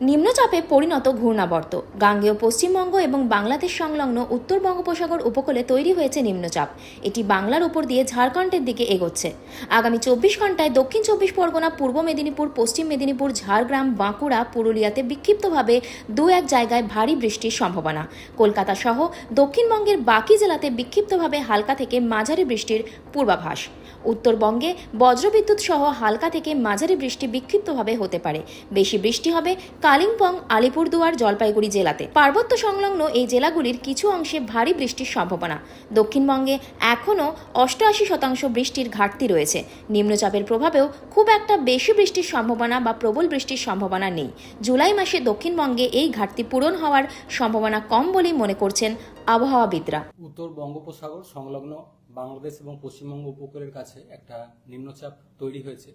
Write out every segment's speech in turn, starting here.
নিম্নচাপে পরিণত ঘূর্ণাবর্ত। গাঙ্গেয় পশ্চিমবঙ্গ এবং বাংলাদেশ সংলগ্ন উত্তর বঙ্গোপসাগর উপকূলে তৈরি হয়েছে নিম্নচাপ। এটি বাংলার উপর দিয়ে ঝাড়খণ্ডের দিকে এগোচ্ছে। আগামী চব্বিশ ঘন্টায় দক্ষিণ চব্বিশ পরগনা, পূর্ব মেদিনীপুর, পশ্চিম মেদিনীপুর, ঝাড়গ্রাম, বাঁকুড়া, পুরুলিয়াতে বিক্ষিপ্তভাবে দু এক জায়গায় ভারী বৃষ্টির সম্ভাবনা। কলকাতা সহ দক্ষিণবঙ্গের বাকি জেলাতে বিক্ষিপ্তভাবে হালকা থেকে মাঝারি বৃষ্টির পূর্বাভাস। উত্তরবঙ্গে বজ্রবিদ্যুৎ সহ হালকা থেকে মাঝারি বৃষ্টি বিক্ষিপ্তভাবে হতে পারে। বেশি বৃষ্টি হবে কালিম্পং, আলিপুরদুয়ার, জলপাইগুড়ি জেলাতে। পার্বত্য সংলগ্ন এই জেলাগুলির কিছু অংশে ভারী বৃষ্টির সম্ভাবনা। দক্ষিণবঙ্গে এখনও অষ্টআশি শতাংশ বৃষ্টির ঘাটতি রয়েছে। নিম্নচাপের প্রভাবেও খুব একটা বেশি বৃষ্টির সম্ভাবনা বা প্রবল বৃষ্টির সম্ভাবনা নেই। জুলাই মাসে দক্ষিণবঙ্গে এই ঘাটতি পূরণ হওয়ার সম্ভাবনা কম বলেই মনে করছেন আবহাওয়াবিদরা। উত্তর বঙ্গোপসাগর সংলগ্ন বাংলাদেশ এবং পশ্চিমবঙ্গ উপকূলের কাছে একটা নিম্নচাপ তৈরি হয়েছে।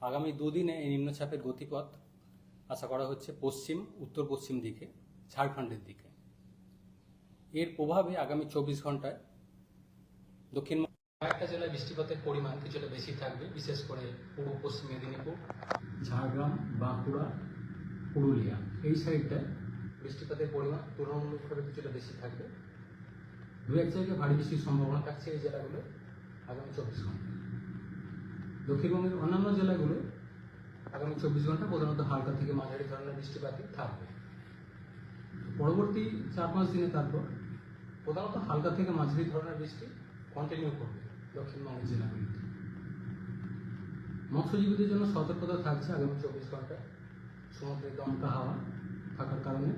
আগামী দুদিনে এই নিম্নচাপের গতিপথ আশা করা হচ্ছে পশ্চিম, উত্তর পশ্চিম দিকে, ঝাড়খণ্ডের দিকে। এর প্রভাবে আগামী চব্বিশ ঘন্টায় দক্ষিণ কয়েকটা জেলায় বৃষ্টিপাতের পরিমাণ কিছুটা বেশি থাকবে, বিশেষ করে পূর্ব পশ্চিম মেদিনীপুর, ঝাড়গ্রাম, বাঁকুড়া, পুরুলিয়া। এই সাইডটায় বৃষ্টিপাতের পরিমাণ তুলনামূলকভাবে কিছুটা বেশি থাকবে। দু এক জায়গায় ভারী বৃষ্টির সম্ভাবনা থাকছে এই জেলাগুলো আগামী চব্বিশ ঘণ্টা দক্ষিণবঙ্গের অন্যান্য জেলাগুলো আগামী চব্বিশ ঘণ্টা প্রধানত হালকা থেকে মাঝারি ধরনের বৃষ্টিপাতই থাকবে। পরবর্তী চার পাঁচ দিনে তারপর প্রধানত হালকা থেকে মাঝারি ধরনের বৃষ্টি কন্টিনিউ করবে দক্ষিণবঙ্গের জেলাগুলিতে মৎস্যজীবীদের জন্য সতর্কতা থাকছে আগামী চব্বিশ ঘন্টায়। সমুদ্রে দমকা হাওয়া থাকার কারণে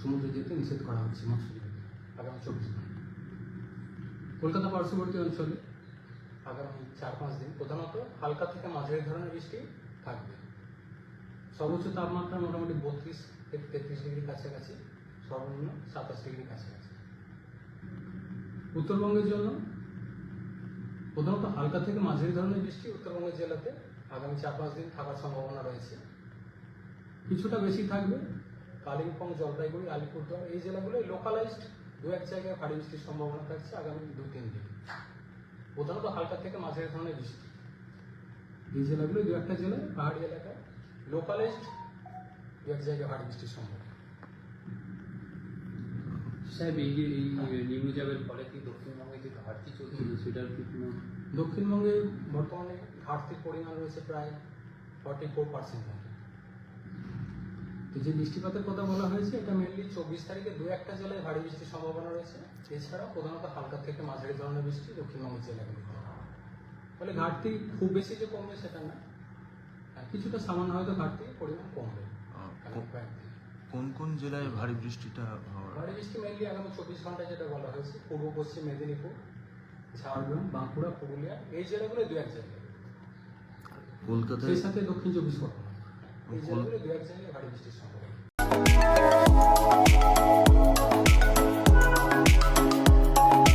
সমুদ্রে যেতে নিষেধ করা হচ্ছে মৎস্যজীবীদের আগামী চব্বিশ ঘণ্টা কলকাতা পার্শ্ববর্তী অঞ্চলে আগামী চার পাঁচ দিন প্রধানত হালকা থেকে মাঝারি ধরনের বৃষ্টি থাকবে। সর্বোচ্চ তাপমাত্রা মোটামুটি বত্রিশ থেকে তেত্রিশ ডিগ্রি কাছাকাছি, সর্বনিম্ন সাতাশ ডিগ্রি কাছাকাছি। উত্তরবঙ্গের জন্য প্রধানত হালকা থেকে মাঝারি ধরনের বৃষ্টি উত্তরবঙ্গের জেলাতে আগামী চার পাঁচ দিন থাকার সম্ভাবনা রয়েছে। কিছুটা বেশি থাকবে কালিম্পং, জলপাইগুড়ি, আলিপুরদুয়ার, এই জেলাগুলোয় লোকালাইজড দু এক জায়গায় ভারী বৃষ্টির সম্ভাবনা থাকছে আগামী দু তিন দিন। প্রধানত হালকা থেকে মাঝারি ধরনের বৃষ্টি। এই জেলাগুলো দু একটা জেলায় পাহাড়ি এলাকায় লোকালাইজড দু এক জায়গায় ভারী বৃষ্টির সম্ভাবনা। সাহেব এই যে এই নিম্নচাপের ফলে কি দক্ষিণবঙ্গে যে ঘাটতি চলছিল সেটার কি কোনো দক্ষিণবঙ্গে বর্তমানে ঘাটতির পরিমাণ রয়েছে প্রায় ফর্টি ফোর পার্সেন্ট তো যে বৃষ্টিপাতের কথা বলা হয়েছে এটা মেনলি চব্বিশ তারিখে দু একটা জেলায় ভারী বৃষ্টির সম্ভাবনা রয়েছে। এছাড়া প্রধানত হালকা থেকে মাঝারি ধরনের বৃষ্টি দক্ষিণবঙ্গের জেলাগুলিতে। ফলে ঘাটতি খুব বেশি যে কমবে সেটা না। কিছুটা সামান্য হয়তো ঘাটতি পরিমাণ কমবে। কোন কোন জেলায় ভারী বৃষ্টিটা ভারী বৃষ্টি মেনলি আগামী চব্বিশ ঘণ্টা যেটা বলা হয়েছে পূর্ব পশ্চিম মেদিনীপুর ঝাড়গ্রাম বাঁকুড়া পুরুলিয়া এই জেলাগুলো দু এক জায়গায়। কলকাতায় সেই সাথে দক্ষিণ চব্বিশ পরগনা। এই জেলাগুলো দু এক জায়গায় ভারী বৃষ্টির সম্ভাবনা।